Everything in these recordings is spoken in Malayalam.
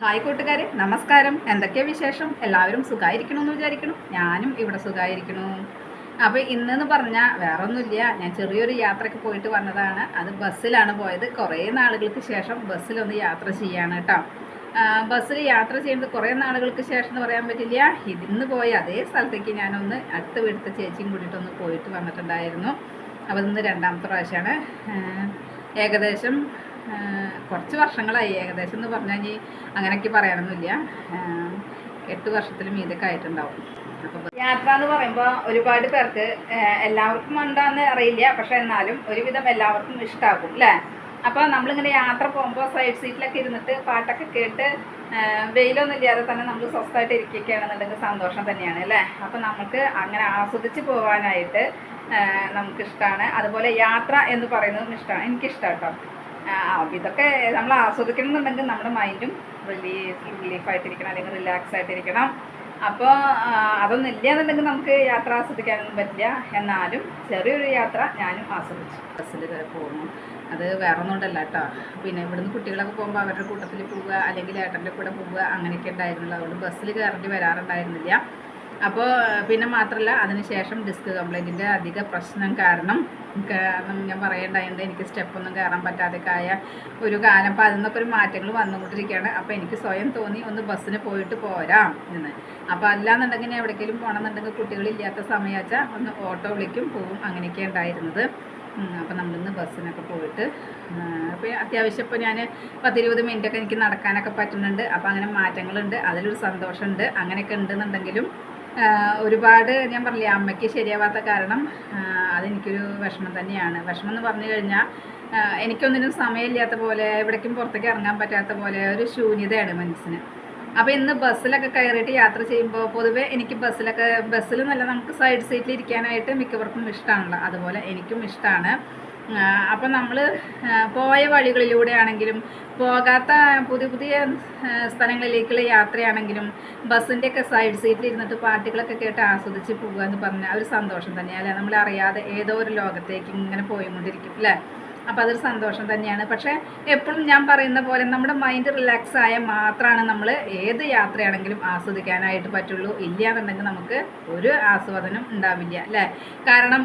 ഹായ് കൂട്ടുകാരെ നമസ്കാരം. എന്തൊക്കെ വിശേഷം? എല്ലാവരും സുഖമായിരിക്കണം എന്ന് വിചാരിക്കണം. ഞാനും ഇവിടെ സുഖമായിരിക്കണു അപ്പോൾ ഇന്നെന്ന് പറഞ്ഞാൽ വേറെ ഒന്നുമില്ല ഞാൻ ചെറിയൊരു യാത്രയ്ക്ക് പോയിട്ട് വന്നതാണ്. അത് ബസ്സിലാണ് പോയത്. കുറേ നാളുകൾക്ക് ശേഷം ബസ്സിലൊന്ന് യാത്ര ചെയ്യാണ് കേട്ടോ ബസ്സിൽ യാത്ര ചെയ്യുന്നത് കുറേ നാളുകൾക്ക് ശേഷം എന്ന് പറയാൻ പറ്റില്ല. ഇന്ന് പോയ അതേ സ്ഥലത്തേക്ക് ഞാനൊന്ന് അടുത്ത വീട്ടിലത്തെ ചേച്ചിയും കൂടിയിട്ടൊന്ന് പോയിട്ട് വന്നിട്ടുണ്ടായിരുന്നു. അപ്പോൾ ഇന്ന് രണ്ടാമത്തെ പ്രാവശ്യമാണ് ഏകദേശം കുറച്ച് വർഷങ്ങളായി. ഏകദേശം എന്ന് പറഞ്ഞാൽ ഇനി അങ്ങനെയൊക്കെ പറയണമെന്നില്ല എട്ട് വർഷത്തിലും ഇതൊക്കെ ആയിട്ടുണ്ടാവും. യാത്ര എന്ന് പറയുമ്പോൾ ഒരുപാട് പേർക്ക് എല്ലാവർക്കും ഉണ്ടോയെന്ന് അറിയില്ല. പക്ഷെ എന്നാലും ഒരുവിധം എല്ലാവർക്കും ഇഷ്ടമാകും അല്ലേ അപ്പോൾ നമ്മളിങ്ങനെ യാത്ര പോകുമ്പോൾ സൈഡ് സീറ്റിലൊക്കെ ഇരുന്നിട്ട് പാട്ടൊക്കെ കേട്ട് വെയിലൊന്നും ഇല്ലാതെ തന്നെ നമ്മൾ സ്വസ്ഥമായിട്ട് ഇരിക്കുകയാണെന്നുണ്ടെങ്കിൽ സന്തോഷം തന്നെയാണ് അല്ലേ അപ്പോൾ നമുക്ക് അങ്ങനെ ആസ്വദിച്ച് പോകാനായിട്ട് നമുക്ക് നമുക്കിഷ്ടമാണ് അതുപോലെ യാത്ര എന്ന് പറയുന്നതും ഇഷ്ടമാണ് എനിക്കിഷ്ടം കേട്ടോ ഇതൊക്കെ നമ്മൾ ആസ്വദിക്കണം എന്നുണ്ടെങ്കിൽ നമ്മുടെ മൈൻഡും റിലീഫ് റിലീഫായിട്ടിരിക്കണം അല്ലെങ്കിൽ റിലാക്സ് ആയിട്ടിരിക്കണം അപ്പോൾ അതൊന്നും ഇല്ല എന്നുണ്ടെങ്കിൽ നമുക്ക് യാത്ര ആസ്വദിക്കാനൊന്നും പറ്റില്ല. എന്നാലും ചെറിയൊരു യാത്ര ഞാനും ആസ്വദിച്ചു. ബസ്സിൽ പോകുന്നു. അത് വേറെ ഒന്നുകൊണ്ടല്ല കേട്ടോ. പിന്നെ ഇവിടുന്ന് കുട്ടികളൊക്കെ പോകുമ്പോൾ അവരുടെ കൂട്ടത്തിൽ പോവുക അല്ലെങ്കിൽ ഏട്ടന്റെ കൂടെ പോവുക അങ്ങനെയൊക്കെ ഉണ്ടായിരുന്നുള്ളൂ. അതുകൊണ്ട് ബസ്സിൽ കയറേണ്ടി വരാറുണ്ടായിരുന്നില്ല. അപ്പോൾ പിന്നെ മാത്രമല്ല അതിനുശേഷം ഡിസ്ക് കംപ്ലൈന്റിന്റെ അധിക പ്രശ്നം കാരണം കാരണം ഞാൻ പറയേണ്ടായത് എനിക്ക് സ്റ്റെപ്പൊന്നും കയറാൻ പറ്റാതെയൊക്കെ ആയ ഒരു കാലം. അപ്പോൾ അതിൽ നിന്നൊക്കെ ഒരു മാറ്റങ്ങൾ വന്നുകൊണ്ടിരിക്കുകയാണ്. അപ്പോൾ എനിക്ക് സ്വയം തോന്നി ഒന്ന് ബസ്സിന് പോയിട്ട് പോരാം എന്ന്. അപ്പോൾ അല്ലാന്നുണ്ടെങ്കിൽ ഞാൻ എവിടേക്കെങ്കിലും പോകണമെന്നുണ്ടെങ്കിൽ കുട്ടികളില്ലാത്ത സമയമാച്ചാൽ ഒന്ന് ഓട്ടോ വിളിക്കും പോവും. അങ്ങനെയൊക്കെ ഉണ്ടായിരുന്നത്. അപ്പോൾ നമ്മളിന്ന് ബസ്സിനൊക്കെ പോയിട്ട് അപ്പോൾ അത്യാവശ്യം ഇപ്പോൾ ഞാൻ പത്തിരുപത് മിനിറ്റൊക്കെ എനിക്ക് നടക്കാനൊക്കെ പറ്റുന്നുണ്ട്. അപ്പോൾ അങ്ങനെ മാറ്റങ്ങളുണ്ട്. അതിലൊരു സന്തോഷമുണ്ട്. അങ്ങനെയൊക്കെ ഉണ്ടെന്നുണ്ടെങ്കിലും ഒരുപാട് ഞാൻ പറഞ്ഞില്ലേ അമ്മയ്ക്ക് ശരിയാവാത്ത കാരണം അതെനിക്കൊരു വിഷമം തന്നെയാണ്. വിഷമം എന്ന് പറഞ്ഞു കഴിഞ്ഞാൽ എനിക്കൊന്നിനും സമയമില്ലാത്ത പോലെ എവിടേക്കും പുറത്തേക്ക് ഇറങ്ങാൻ പറ്റാത്ത പോലെ ഒരു ശൂന്യതയാണ് മനസ്സിന്. അപ്പോൾ ഇന്ന് ബസ്സിലൊക്കെ കയറിയിട്ട് യാത്ര ചെയ്യുമ്പോൾ പൊതുവെ എനിക്ക് ബസ്സിലൊക്കെ ബസ്സിൽ നല്ല നമുക്ക് സൈഡ് സീറ്റിൽ ഇരിക്കാനായിട്ട് മിക്കവർക്കും ഇഷ്ടമാണല്ലോ അതുപോലെ എനിക്കും ഇഷ്ടമാണ് അപ്പോൾ നമ്മൾ പോയ വഴികളിലൂടെ ആണെങ്കിലും പോകാത്ത പുതിയ പുതിയ സ്ഥലങ്ങളിലേക്കുള്ള യാത്രയാണെങ്കിലും ബസ്സിന്റെ ഒക്കെ സൈഡ് സീറ്റിൽ ഇരുന്നിട്ട് പാട്ടുകളൊക്കെ കേട്ട് ആസ്വദിച്ച് പോകുക എന്ന് പറഞ്ഞാൽ ഒരു സന്തോഷം തന്നെയാണ് നമ്മൾ അറിയാതെ ഏതോ ഒരു ലോകത്തേക്ക് ഇങ്ങനെ പോയിക്കൊണ്ടിരിക്കും അല്ലേ? അപ്പോൾ അതൊരു സന്തോഷം തന്നെയാണ്. പക്ഷേ എപ്പോഴും ഞാൻ പറയുന്ന പോലെ നമ്മുടെ മൈൻഡ് റിലാക്സ് ആയ മാത്രമാണ് നമ്മൾ ഏത് യാത്രയാണെങ്കിലും ആസ്വദിക്കാനായിട്ട് പറ്റുള്ളൂ. ഇല്ല എന്നുണ്ടെങ്കിൽ നമുക്ക് ഒരു ആസ്വാദനം ഉണ്ടാവില്ല അല്ലേ? കാരണം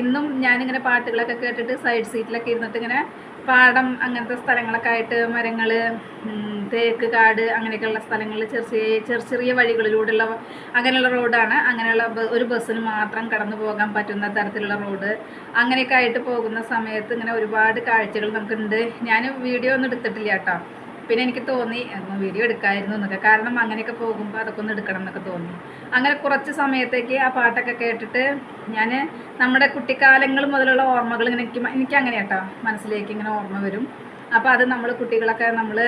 ഇന്നും ഞാനിങ്ങനെ പാട്ടുകളൊക്കെ കേട്ടിട്ട് സൈഡ് സീറ്റിലൊക്കെ ഇരുന്നിട്ട് ഇങ്ങനെ പാടം അങ്ങനത്തെ സ്ഥലങ്ങളൊക്കെ ആയിട്ട് മരങ്ങൾ തേക്ക് കാട് അങ്ങനെയൊക്കെയുള്ള സ്ഥലങ്ങളിൽ ചെറിയ ചെറിയ ചെറിയ വഴികളിലൂടെയുള്ള അങ്ങനെയുള്ള റോഡാണ്. അങ്ങനെയുള്ള ഒരു ബസ്സിന് മാത്രം കടന്നു പോകാൻ പറ്റുന്ന തരത്തിലുള്ള റോഡ്. അങ്ങനെയൊക്കെ ആയിട്ട് പോകുന്ന സമയത്ത് ഇങ്ങനെ ഒരുപാട് കാഴ്ചകൾ നമുക്കുണ്ട്. ഞാൻ വീഡിയോ ഒന്നും എടുത്തിട്ടില്ല കേട്ടോ. പിന്നെ എനിക്ക് തോന്നി ഒന്ന് വീഡിയോ എടുക്കായിരുന്നു എന്നൊക്കെ. കാരണം അങ്ങനെയൊക്കെ പോകുമ്പോൾ അതൊക്കെ ഒന്ന് എടുക്കണം എന്നൊക്കെ തോന്നി. അങ്ങനെ കുറച്ച് സമയത്തേക്ക് ആ പാട്ടൊക്കെ കേട്ടിട്ട് ഞാൻ നമ്മുടെ കുട്ടിക്കാലങ്ങൾ മുതലുള്ള ഓർമ്മകൾ ഇങ്ങനെ എനിക്ക് എനിക്ക് കേട്ടോ മനസ്സിലേക്ക് ഇങ്ങനെ ഓർമ്മ വരും. അപ്പോൾ അത് നമ്മൾ കുട്ടികളൊക്കെ നമ്മൾ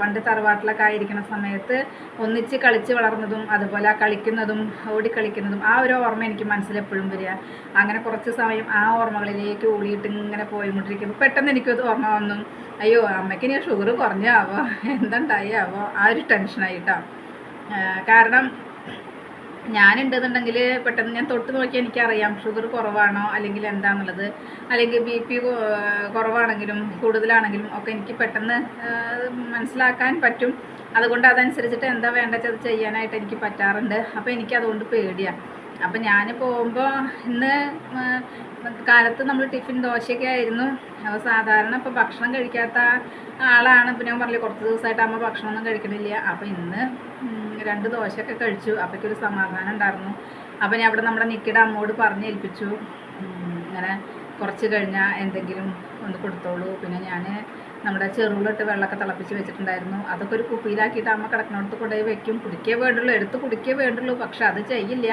പണ്ട് തറവാട്ടിലൊക്കെ ആയിരിക്കുന്ന സമയത്ത് ഒന്നിച്ച് കളിച്ച് വളർന്നതും അതുപോലെ കളിക്കുന്നതും ഓടിക്കളിക്കുന്നതും ആ ഒരു ഓർമ്മ എനിക്ക് മനസ്സിലെപ്പോഴും വരിക. അങ്ങനെ കുറച്ച് സമയം ആ ഓർമ്മകളിലേക്ക് ഓടിയിട്ട് ഇങ്ങനെ പോയിക്കൊണ്ടിരിക്കുമ്പോൾ പെട്ടെന്ന് എനിക്കത് ഓർമ്മ വന്നു. അയ്യോ അമ്മയ്ക്ക് ഇനി ഷുഗർ കുറഞ്ഞാവോ? എന്തുണ്ടായി ആവോ ആ ഒരു ടെൻഷനായിട്ടോ. കാരണം ഞാനുണ്ടെന്നുണ്ടെങ്കിൽ പെട്ടെന്ന് ഞാൻ തൊട്ട് നോക്കിയാൽ എനിക്കറിയാം. ഷുഗർ കുറവാണോ അല്ലെങ്കിൽ എന്താണെന്നുള്ളത് അല്ലെങ്കിൽ ബി പി കുറവാണെങ്കിലും കൂടുതലാണെങ്കിലും ഒക്കെ എനിക്ക് പെട്ടെന്ന് മനസ്സിലാക്കാൻ പറ്റും. അതുകൊണ്ട് അതനുസരിച്ചിട്ട് എന്താ വേണ്ടത് അത് ചെയ്യാനായിട്ട് എനിക്ക് പറ്റാറുണ്ട്. അപ്പോൾ എനിക്ക് അതുകൊണ്ട് പേടിയാണ് അപ്പം ഞാൻ പോകുമ്പോൾ ഇന്ന് കാലത്ത് നമ്മൾ ടിഫിൻ ദോശയൊക്കെ ആയിരുന്നു. അപ്പോൾ സാധാരണ ഇപ്പോൾ ഭക്ഷണം കഴിക്കാത്ത ആളാണ്. ഇപ്പം ഞാൻ പറഞ്ഞില്ല കുറച്ച് ദിവസമായിട്ട് അമ്മ ഭക്ഷണമൊന്നും കഴിക്കണില്ല. അപ്പോൾ ഇന്ന് രണ്ട് ദോശയൊക്കെ കഴിച്ചു. അപ്പോഴേക്കൊരു സമാധാനം ഉണ്ടായിരുന്നു. അപ്പം ഞാൻ അവിടെ നമ്മുടെ നിക്കിയുടെ അമ്മോട് പറഞ്ഞ് ഏൽപ്പിച്ചു. ഉം, ഇങ്ങനെ കുറച്ച് കഴിഞ്ഞാൽ എന്തെങ്കിലും ഒന്ന് കൊടുത്തോളൂ. പിന്നെ ഞാൻ നമ്മുടെ ചെറുവിലിട്ട് വെള്ളമൊക്കെ തിളപ്പിച്ച് വെച്ചിട്ടുണ്ടായിരുന്നു. അതൊക്കെ ഒരു കുപ്പിയിലാക്കിയിട്ട് അമ്മ കിടക്കണോടത്ത് കൊണ്ടുപോയി വെക്കും. കുടിക്കേ വേണ്ടുള്ളൂ. എടുത്ത് കുടിക്കേ വേണ്ടുള്ളൂ. പക്ഷെ അത് ചെയ്യില്ല.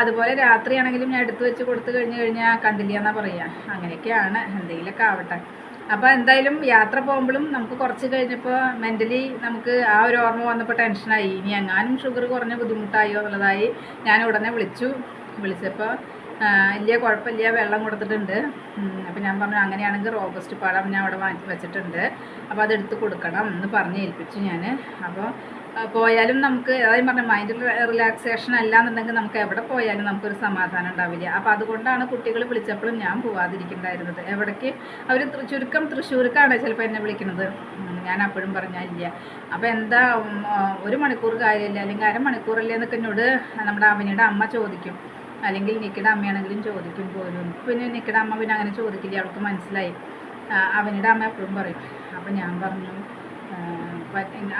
അതുപോലെ രാത്രിയാണെങ്കിലും ഞാൻ എടുത്തു വെച്ച് കൊടുത്തു കഴിഞ്ഞ് കഴിഞ്ഞാൽ കണ്ടില്ല എന്നാ പറയുക അങ്ങനെയൊക്കെയാണ്. എന്തെങ്കിലുമൊക്കെ ആവട്ടെ. അപ്പോൾ എന്തായാലും യാത്ര പോകുമ്പോഴും നമുക്ക് കുറച്ച് കഴിഞ്ഞപ്പോൾ മെന്റലി നമുക്ക് ആ ഒരു ഓർമ്മ വന്നപ്പോൾ ടെൻഷനായി ഇനി എങ്ങാനും ഷുഗർ കുറഞ്ഞ ബുദ്ധിമുട്ടായോ എന്നുള്ളതായി ഞാൻ ഉടനെ വിളിച്ചു. വിളിച്ചപ്പോൾ ഇല്ല കുഴപ്പമില്ല വെള്ളം കൊടുത്തിട്ടുണ്ട്. അപ്പോൾ ഞാൻ പറഞ്ഞു അങ്ങനെയാണെങ്കിൽ റോബസ്റ്റ് പഴം ഞാൻ അവിടെ വാങ്ങി വെച്ചിട്ടുണ്ട്. അപ്പോൾ അതെടുത്ത് കൊടുക്കണം എന്ന് പറഞ്ഞ് ഏൽപ്പിച്ചു ഞാൻ അപ്പോൾ പോയാലും നമുക്ക് അതായത് പറഞ്ഞ മൈൻഡ് റിലാക്സേഷൻ അല്ല എന്നുണ്ടെങ്കിൽ നമുക്ക് എവിടെ പോയാലും നമുക്കൊരു സമാധാനം ഉണ്ടാവില്ല. അപ്പോൾ അതുകൊണ്ടാണ് കുട്ടികൾ വിളിച്ചപ്പോഴും ഞാൻ പോവാതിരിക്കുന്നുണ്ടായിരുന്നത് എവിടേക്ക്? അവർ ചുരുക്കം തൃശ്ശൂർക്കാണ് ചിലപ്പോൾ എന്നെ വിളിക്കുന്നത്. ഞാൻ അപ്പോഴും പറഞ്ഞില്ല അപ്പോൾ എന്താ ഒരു മണിക്കൂർ കാര്യമില്ല. അല്ലെങ്കിൽ അരമണിക്കൂറല്ലേ എന്നൊക്കെ എന്നോട് നമ്മുടെ അവനിയുടെ അമ്മ ചോദിക്കും. അല്ലെങ്കിൽ നിക്കിയുടെ അമ്മയാണെങ്കിലും ചോദിക്കും പോലും. പിന്നെ നിക്കിയുടെ അമ്മ പിന്നെ അങ്ങനെ ചോദിക്കില്ല. അവൾക്ക് മനസ്സിലായി. അവനിയുടെ അമ്മ എപ്പോഴും പറയും. അപ്പം ഞാൻ പറഞ്ഞു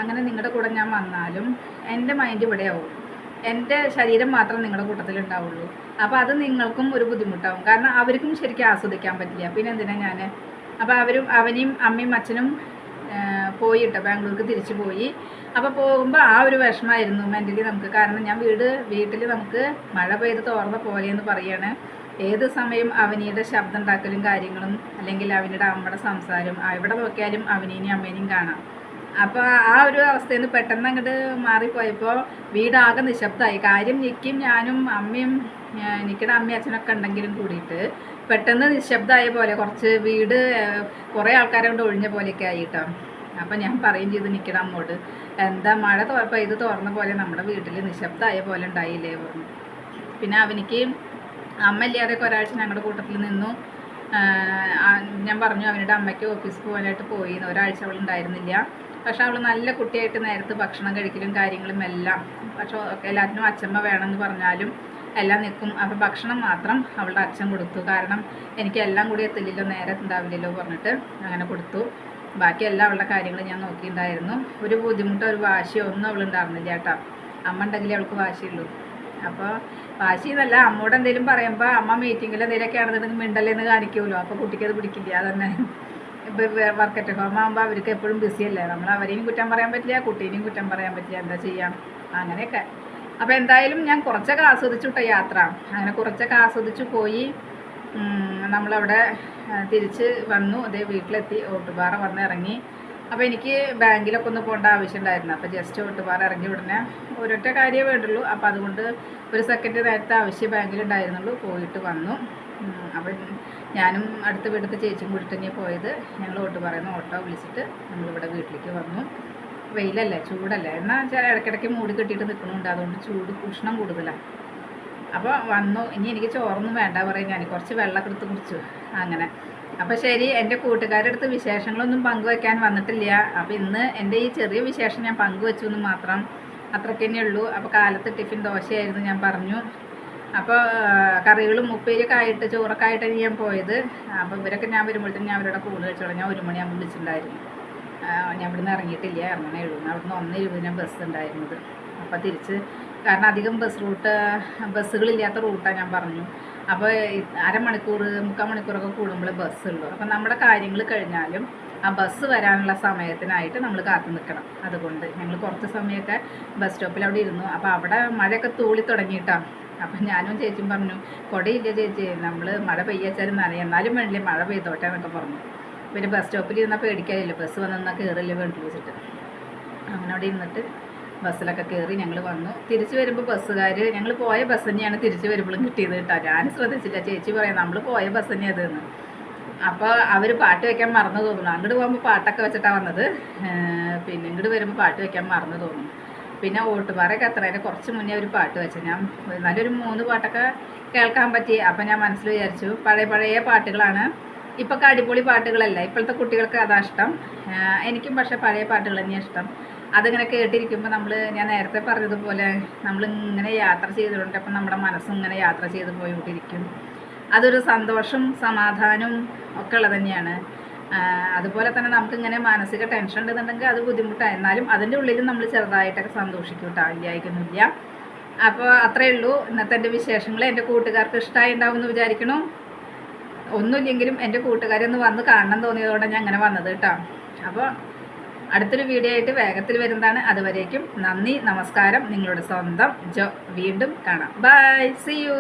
അങ്ങനെ നിങ്ങളുടെ കൂടെ ഞാൻ വന്നാലും എന്റെ മൈൻഡ് ഇവിടെ ആവും. എന്റെ ശരീരം മാത്രം നിങ്ങളുടെ കൂട്ടത്തിൽ ഉണ്ടാവുള്ളൂ. അപ്പോൾ അത് നിങ്ങൾക്കും ഒരു ബുദ്ധിമുട്ടാവും. കാരണം അവർക്കും ശരിക്കും ആസ്വദിക്കാൻ പറ്റില്ല. പിന്നെ എന്തിനാ ഞാൻ അപ്പോൾ അവരും അവനെയും അമ്മയും അച്ഛനും പോയിട്ടോ ബാംഗ്ലൂർക്ക് തിരിച്ചു പോയി. അപ്പോൾ പോകുമ്പോൾ ആ ഒരു വിഷമമായിരുന്നു മെന്റലി നമുക്ക്. കാരണം ഞാൻ വീട് വീട്ടിൽ നമുക്ക് മഴ പെയ്ത് തോർന്ന പോലെയെന്ന് പറയാണ്. ഏത് സമയം അവനിയുടെ ശബ്ദം ഉണ്ടാക്കലും കാര്യങ്ങളും അല്ലെങ്കിൽ അവനിയുടെ അമ്മയുടെ സംസാരം എവിടെ നോക്കിയാലും അവനീനെയും അമ്മേനെയും കാണാം. അപ്പോൾ ആ ഒരു അവസ്ഥയിൽ നിന്ന് പെട്ടെന്ന് അങ്ങോട്ട് മാറിപ്പോയപ്പോൾ വീടാകെ നിശബ്ദമായി കാര്യം നിക്കും ഞാനും അമ്മയും നിക്കിയുടെ അമ്മയും അച്ഛനൊക്കെ ഉണ്ടെങ്കിലും കൂടിയിട്ട് പെട്ടെന്ന് നിശബ്ദമായ പോലെ കുറച്ച് വീട് കുറേ ആൾക്കാരെ കൊണ്ട് ഒഴിഞ്ഞ പോലെയൊക്കെ ആയിട്ടോ. അപ്പം ഞാൻ പറയും ചെയ്ത് നിൽക്കണം അമ്മോട് എന്താ മഴ തോ പെയ്ത് തുറന്ന പോലെ നമ്മുടെ വീട്ടിൽ നിശബ്ദമായ പോലെ ഉണ്ടായില്ലേ? പറഞ്ഞു. പിന്നെ അവനിക്ക് അമ്മ ഇല്ലാതെയൊക്കെ ഒരാഴ്ച ഞങ്ങളുടെ കൂട്ടത്തിൽ നിന്നു. ഞാൻ പറഞ്ഞു അവരുടെ അമ്മയ്ക്ക് ഓഫീസിൽ പോകാനായിട്ട് പോയി. ഒരാഴ്ച അവൾ ഉണ്ടായിരുന്നില്ല. പക്ഷെ അവൾ നല്ല കുട്ടിയായിട്ട് നേരത്തെ ഭക്ഷണം കഴിക്കലും കാര്യങ്ങളും എല്ലാം. പക്ഷെ എല്ലാത്തിനും അച്ഛമ്മ വേണമെന്ന് പറഞ്ഞാലും എല്ലാം നിൽക്കും. അപ്പോൾ ഭക്ഷണം മാത്രം അവളുടെ അച്ഛൻ കൊടുത്തു. കാരണം എനിക്ക് എല്ലാം കൂടി എത്തില്ലല്ലോ നേരെ ഉണ്ടാവില്ലല്ലോ പറഞ്ഞിട്ട് അങ്ങനെ കൊടുത്തു. ബാക്കി എല്ലാ അവളുടെ കാര്യങ്ങൾ ഞാൻ നോക്കിയിട്ടുണ്ടായിരുന്നു. ഒരു ബുദ്ധിമുട്ടോ ഒരു വാശിയോ ഒന്നും അവൾ ഉണ്ടായിരുന്നില്ല കേട്ടോ. അമ്മ ഉണ്ടെങ്കിലേ അവൾക്ക് വാശിയുള്ളൂ. അപ്പോൾ വാശി എന്നല്ല അമ്മോട് എന്തെങ്കിലും പറയുമ്പോൾ അമ്മ മീറ്റിങ്ങിൽ എന്തെങ്കിലുമൊക്കെ ആണെന്നുണ്ടെങ്കിൽ മിണ്ടല്ലെന്ന് കാണിക്കുമല്ലോ അപ്പോൾ കുട്ടിക്ക് അത് പിടിക്കില്ല അതന്നെ. ഇപ്പൊ വർക്കറ്റ് ഹോം ആകുമ്പോൾ അവർക്ക് എപ്പോഴും ബിസി അല്ലേ? നമ്മൾ അവരെയും കുറ്റം പറയാൻ പറ്റില്ല കുട്ടീനെയും കുറ്റം പറയാൻ പറ്റില്ല. എന്താ ചെയ്യാം? അങ്ങനെയൊക്കെ. അപ്പോൾ എന്തായാലും ഞാൻ കുറച്ചൊക്കെ ആസ്വദിച്ചു കേട്ടോ യാത്ര. അങ്ങനെ കുറച്ചൊക്കെ ആസ്വദിച്ചു പോയി. നമ്മളവിടെ തിരിച്ച് വന്നു. അതേ വീട്ടിലെത്തി. ഓട്ടുപാറ വന്ന് ഇറങ്ങി. അപ്പോൾ എനിക്ക് ബാങ്കിലൊക്കെ ഒന്ന് പോകേണ്ട ആവശ്യമുണ്ടായിരുന്നു അപ്പോൾ ജസ്റ്റ് ഓട്ടുപാറ ഇറങ്ങി ഉടനെ ഒരൊറ്റ കാര്യമേ വേണ്ടുള്ളൂ. അപ്പോൾ അതുകൊണ്ട് ഒരു സെക്കൻഡ് നേരത്തെ ആവശ്യം ബാങ്കിലുണ്ടായിരുന്നുള്ളൂ. പോയിട്ട് വന്നു. അപ്പം ഞാനും അടുത്ത വീട്ടിലത്തെ ചേച്ചിയും കൂടി തന്നെയാണ് പോയത്. ഞങ്ങൾ ഓട്ടുപാറയിൽ ഓട്ടോ വിളിച്ചിട്ട് ഞങ്ങളിവിടെ വീട്ടിലേക്ക് വന്നു. വെയിലല്ലേ ചൂടല്ലേ. എന്നാൽ ചില ഇടയ്ക്കിടയ്ക്ക് മൂടി കെട്ടിയിട്ട് നിൽക്കണുണ്ട് അതുകൊണ്ട് ചൂട് ഉഷ്ണം കൂടുതലാണ് അപ്പോൾ വന്നു. ഇനി എനിക്ക് ചോറൊന്നും വേണ്ട പറയും ഞാൻ കുറച്ച് വെള്ളമൊക്കെ എടുത്ത് കുടിച്ചു. അങ്ങനെ. അപ്പോൾ ശരി എന്റെ കൂട്ടുകാരുടെ അടുത്ത് വിശേഷങ്ങളൊന്നും പങ്കുവെക്കാൻ വന്നിട്ടില്ല. അപ്പോൾ ഇന്ന് എന്റെ ഈ ചെറിയ വിശേഷം ഞാൻ പങ്കുവെച്ചു എന്ന് മാത്രം അത്രയ്ക്ക് തന്നെ ഉള്ളൂ. അപ്പോൾ കാലത്ത് ടിഫിൻ ദോശയായിരുന്നു ഞാൻ പറഞ്ഞു. അപ്പോൾ കറികളും ഉപ്പേരിയൊക്കെ ആയിട്ട് ചോറൊക്കെ ആയിട്ടാണ് ഞാൻ പോയത്. അപ്പോൾ ഇവരൊക്കെ ഞാൻ വരുമ്പോഴത്തേക്കും ഞാൻ അവരുടെ കൂടെ കഴിച്ചോളാം ഞാൻ ഒരു മണിയാകുമ്പോൾ വിളിച്ചിട്ടുണ്ടായിരുന്നു. ഞാൻ ഇവിടുന്ന് ഇറങ്ങിയിട്ടില്ല. ഇറങ്ങണേ എഴുതുന്നു അവിടുന്ന് ഒന്ന് ഇരുപതിനാണ് ബസ് ഉണ്ടായിരുന്നത്. അപ്പോൾ തിരിച്ച് കാരണം അധികം ബസ് റൂട്ട് ബസ്സുകളില്ലാത്ത റൂട്ടാണ് ഞാൻ പറഞ്ഞു. അപ്പോൾ അരമണിക്കൂർ മുക്കാൽ മണിക്കൂറൊക്കെ കൂടുമ്പോൾ ബസ് ഉള്ളൂ അപ്പോൾ നമ്മുടെ കാര്യങ്ങൾ കഴിഞ്ഞാലും ആ ബസ് വരാനുള്ള സമയത്തിനായിട്ട് നമ്മൾ കാത്തു നിൽക്കണം അതുകൊണ്ട് ഞങ്ങൾ കുറച്ച് സമയമൊക്കെ ബസ് സ്റ്റോപ്പിൽ അവിടെ ഇരുന്നു. അപ്പോൾ അവിടെ മഴയൊക്കെ തൂളി തുടങ്ങിയിട്ടാണ് അപ്പം ഞാനും ചേച്ചിയും പറഞ്ഞു കൊടയില്ല ചേച്ചി നമ്മൾ മഴ പെയ്യച്ചാലും നനയും. എന്നാലും വേണ്ടില്ലേ മഴ പെയ്തോട്ടെ എന്നൊക്കെ പറഞ്ഞു. പിന്നെ ബസ് സ്റ്റോപ്പിൽ ഇരുന്നാൽ പേടിക്കാനില്ല? ബസ് വന്നാൽ കയറില്ല വേണ്ടി വെച്ചിട്ട്. അങ്ങനെ അവിടെ ഇരുന്നിട്ട് ബസ്സിലൊക്കെ കയറി ഞങ്ങൾ വന്നു. തിരിച്ചു വരുമ്പോൾ ബസ്സുകാർ ഞങ്ങൾ പോയ ബസ് തന്നെയാണ് തിരിച്ചു വരുമ്പോഴും കിട്ടിയത് കേട്ടോ. ഞാൻ ശ്രദ്ധിച്ചില്ല. ചേച്ചി പറയാം നമ്മൾ പോയ ബസ് തന്നെയാണ് അതെന്ന് അപ്പോൾ അവർ പാട്ട് വെക്കാൻ മറന്നു തോന്നുന്നു. അങ്ങോട്ട് പോകുമ്പോൾ പാട്ടൊക്കെ വെച്ചിട്ടാണ് വന്നത്. പിന്നെ ഇങ്ങോട്ട് വരുമ്പോൾ പാട്ട് വെക്കാൻ മറന്നു തോന്നുന്നു. പിന്നെ ഓട്ടുപാറയൊക്കെ എത്രേനെ കുറച്ച് മുന്നേ ഒരു പാട്ട് വെച്ചു. ഞാൻ നല്ലൊരു മൂന്ന് പാട്ടൊക്കെ കേൾക്കാൻ പറ്റി. അപ്പം ഞാൻ മനസ്സിൽ വിചാരിച്ചു പഴയ പഴയ പാട്ടുകളാണ്. ഇപ്പോഴൊക്കെ അടിപൊളി പാട്ടുകളല്ല. ഇപ്പോഴത്തെ കുട്ടികൾക്ക് അതാ ഇഷ്ടം. എനിക്കും പക്ഷേ പഴയ പാട്ടുകൾ തന്നെയാണ് ഇഷ്ടം. അതിങ്ങനെ കേട്ടിരിക്കുമ്പോൾ നമ്മൾ ഞാൻ നേരത്തെ പറഞ്ഞതുപോലെ നമ്മൾ ഇങ്ങനെ യാത്ര ചെയ്തിട്ടുണ്ട് അപ്പം നമ്മുടെ മനസ്സും ഇങ്ങനെ യാത്ര ചെയ്ത് പോയിക്കൊണ്ടിരിക്കും അതൊരു സന്തോഷം സമാധാനവും ഒക്കെ ഉള്ളത് തന്നെയാണ്. അതുപോലെ തന്നെ നമുക്ക് ഇങ്ങനെ മാനസിക ടെൻഷൻ ഉണ്ടെന്നുണ്ടെങ്കിൽ അത് ബുദ്ധിമുട്ടാണ് എന്നാലും അതിന്റെ ഉള്ളിലും നമ്മൾ ചെറുതായിട്ടൊക്കെ സന്തോഷിക്കും കേട്ടോ. ഇല്ലായിരിക്കുന്നില്ല അപ്പോൾ അത്രയേ ഉള്ളൂ. ഇന്നത്തെ എന്റെ വിശേഷങ്ങൾ. എന്റെ കൂട്ടുകാർക്ക് ഇഷ്ടമായി ഉണ്ടാവും എന്ന് വിചാരിക്കണു ഒന്നുമില്ലെങ്കിലും എന്റെ കൂട്ടുകാരെ ഒന്ന് വന്ന് കാണണം തോന്നിയതുകൊണ്ടാണ് ഞാൻ അങ്ങനെ വന്നത് കേട്ടോ. അപ്പോൾ അടുത്തൊരു വീഡിയോ ആയിട്ട് വേഗത്തിൽ വരുന്നതാണ്. അതുവരേക്കും നന്ദി നമസ്കാരം. നിങ്ങളുടെ സ്വന്തം ജോ. വീണ്ടും കാണാം. By C U